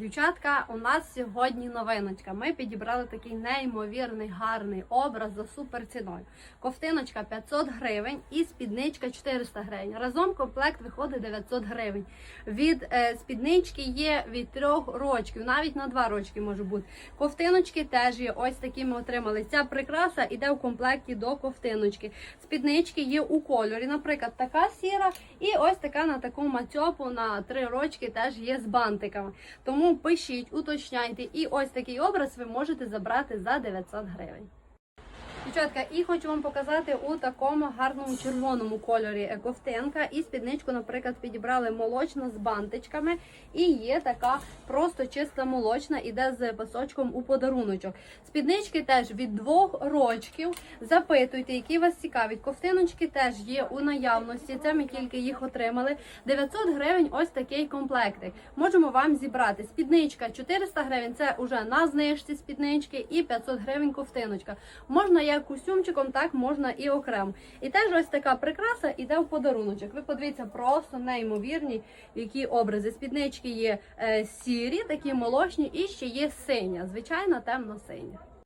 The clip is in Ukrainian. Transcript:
Дівчатка, у нас сьогодні новиночка. Ми підібрали такий неймовірний гарний образ за супер ціною. Ковтиночка 500 гривень і спідничка 400 гривень. Разом комплект виходить 900 гривень. Від е, спіднички є від трьох рочків, навіть на два рочки може бути. Ковтиночки теж є. Ось такі ми отримали. Ця прикраса йде в комплекті до ковтиночки. Спіднички є у кольорі. Наприклад, така сіра, і ось така на таку мацьопу на три рочки теж є з бантиками. Тому пишіть, уточняйте, і ось такий образ ви можете забрати за 900 гривень. Дівчатка, і хочу вам показати у такому гарному червоному кольорі ковтинка. І спідничку, наприклад, підібрали молочна з бантичками. І є така просто чиста молочна, іде з пасочком у подаруночок. Спіднички теж від двох рочків. Запитуйте, які вас цікавить. Ковтиночки теж є у наявності. Це ми тільки їх отримали. 900 гривень ось такий комплектик. Можемо вам зібрати. Спідничка 400 гривень. Це вже на знижці спіднички, і 500 гривень ковтиночка. Можна як костюмчиком, так можна і окремо. І теж ось така прикраса іде в подаруночок. Ви подивіться, просто неймовірні, які образи. Спіднички є е, сірі, такі молочні, і ще є синя, звичайно, темно-синя.